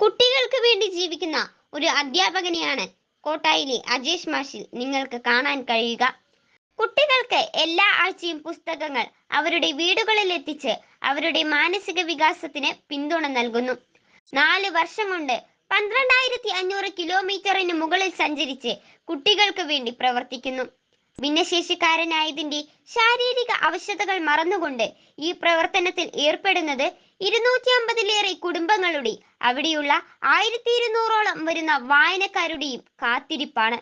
കുട്ടികൾക്ക് വേണ്ടി ജീവിക്കുന്ന ഒരു അധ്യാപകനെയാണ് കോട്ടായിലെ അജേഷ് മാഷിൽ നിങ്ങൾക്ക് കാണാൻ കഴിയുക. കുട്ടികൾക്ക് എല്ലാ ആഴ്ചയും പുസ്തകങ്ങൾ അവരുടെ വീടുകളിൽ എത്തിച്ച് അവരുടെ മാനസിക വികാസത്തിന് പിന്തുണ നൽകുന്നു. നാല് വർഷം കൊണ്ട് പന്ത്രണ്ടായിരത്തി അഞ്ഞൂറ് കിലോമീറ്ററിന് മുകളിൽ സഞ്ചരിച്ച് കുട്ടികൾക്ക് വേണ്ടി പ്രവർത്തിക്കുന്നു. ഭിന്നശേഷിക്കാരനായതിന്റെ ശാരീരിക അവശതകൾ മറന്നുകൊണ്ട് ഈ പ്രവർത്തനത്തിൽ ഏർപ്പെടുന്നത് ഇരുന്നൂറ്റി അമ്പതിലേറെ കുടുംബങ്ങളുടെ അവിടെയുള്ള ആയിരത്തി ഇരുന്നൂറോളം വരുന്ന വായനക്കാരുടെയും കാത്തിരിപ്പാണ്.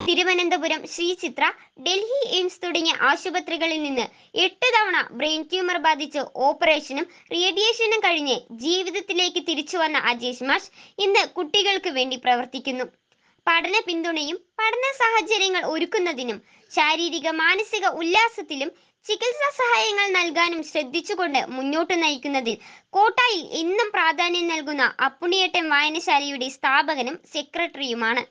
തിരുവനന്തപുരം ശ്രീ ചിത്ര ഡൽഹി എയിംസ് തുടങ്ങിയ ആശുപത്രികളിൽ നിന്ന് എട്ട് തവണ ബ്രെയിൻ ട്യൂമർ ബാധിച്ച് ഓപ്പറേഷനും റേഡിയേഷനും കഴിഞ്ഞ് ജീവിതത്തിലേക്ക് തിരിച്ചു വന്ന അജേഷ് മാഷ് ഇന്ന് കുട്ടികൾക്ക് വേണ്ടി പ്രവർത്തിക്കുന്നു. പഠന പിന്തുണയും പഠന സാഹചര്യങ്ങൾ ഒരുക്കുന്നതിനും ശാരീരിക മാനസിക ഉല്ലാസത്തിലും ചികിത്സാ സഹായങ്ങൾ നൽകാനും ശ്രദ്ധിച്ചുകൊണ്ട് മുന്നോട്ട് നയിക്കുന്നതിൽ കോട്ടായിൽ എന്നും പ്രാധാന്യം നൽകുന്ന അപ്പുണിയേട്ടൻ വായനശാലയുടെ സ്ഥാപകനും സെക്രട്ടറിയുമാണ്.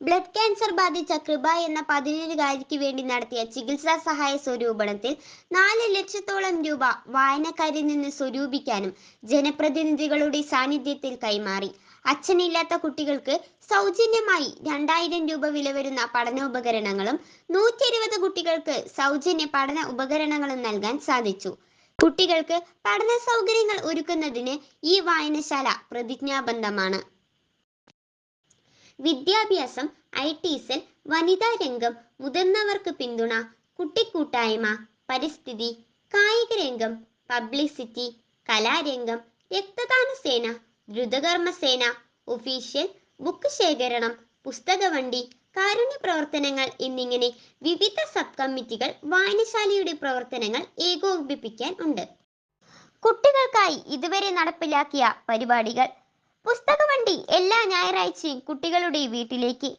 ബ്ലഡ് ക്യാൻസർ ബാധിച്ച കൃപ എന്ന പതിനേഴുകാരിക്ക് വേണ്ടി നടത്തിയ ചികിത്സാ സഹായ സ്വരൂപണത്തിൽ നാല് ലക്ഷത്തോളം രൂപ വായനക്കാരിൽ നിന്ന് സ്വരൂപിക്കാനും ജനപ്രതിനിധികളുടെ സാന്നിധ്യത്തിൽ കൈമാറി. അച്ഛനില്ലാത്ത കുട്ടികൾക്ക് സൗജന്യമായി രണ്ടായിരം രൂപ വില വരുന്ന പഠനോപകരണങ്ങളും നൂറ്റി ഇരുപത് കുട്ടികൾക്ക് സൗജന്യ പഠന ഉപകരണങ്ങളും നൽകാൻ സാധിച്ചു. കുട്ടികൾക്ക് പഠന സൗകര്യങ്ങൾ ഒരുക്കുന്നതിന് ഈ വായനശാല പ്രതിജ്ഞാബദ്ധമാണ്. വിദ്യാഭ്യാസം ഐ ടി സെൽ വനിതാ രംഗം മുതിർന്നവർക്ക് പിന്തുണ കുട്ടിക്കൂട്ടായ്മ പരിസ്ഥിതി കായിക രംഗം പബ്ലിസിറ്റി കലാരംഗം രക്തദാന സേന ദ്രുതകർമ്മ സേന ഒഫീഷ്യൽ ബുക്ക് ശേഖരണം പുസ്തകവണ്ടി കാരുണ്യ പ്രവർത്തനങ്ങൾ എന്നിങ്ങനെ വിവിധ സബ് കമ്മിറ്റികൾ വായനശാലയുടെ പ്രവർത്തനങ്ങൾ ഏകോപിപ്പിക്കാൻ ഉണ്ട്. കുട്ടികൾക്കായി ഇതുവരെ നടപ്പിലാക്കിയ പരിപാടികൾ. പുസ്തകവണ്ടി എല്ലാ ഞായറാഴ്ചയും കുട്ടികളുടെ വീട്ടിലേക്ക്.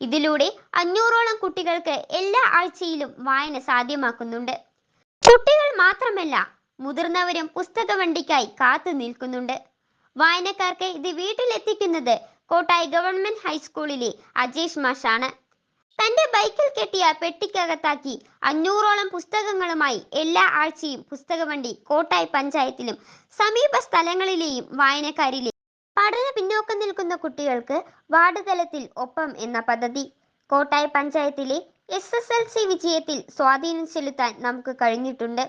ഇതിലൂടെ അഞ്ഞൂറോളം കുട്ടികൾക്ക് എല്ലാ ആഴ്ചയിലും വായന സാധ്യമാക്കുന്നുണ്ട്. കുട്ടികൾ മാത്രമല്ല മുതിർന്നവരും പുസ്തകവണ്ടിക്കായി കാത്തു നിൽക്കുന്നുണ്ട്. വായനക്കാർക്ക് ഇത് വീട്ടിലെത്തിക്കുന്നത് കോട്ടായി ഗവൺമെന്റ് ഹൈസ്കൂളിലെ അജേഷ് മാഷാണ്. തന്റെ ബൈക്കിൽ കെട്ടിയ പെട്ടിക്കകത്താക്കി അഞ്ഞൂറോളം പുസ്തകങ്ങളുമായി എല്ലാ ആഴ്ചയും പുസ്തകവണ്ടി കോട്ടായി പഞ്ചായത്തിലും സമീപ സ്ഥലങ്ങളിലെയും വായനക്കാരിലെ പഠന പിന്നോക്കം നിൽക്കുന്ന കുട്ടികൾക്ക് വാർഡ് തലത്തിൽ ഒപ്പം എന്ന പദ്ധതി. കോട്ടായി പഞ്ചായത്തിലെ എസ് എസ് എൽ സി വിജയത്തിൽ സ്വാധീനം ചെലുത്താൻ നമുക്ക് കഴിഞ്ഞിട്ടുണ്ട്.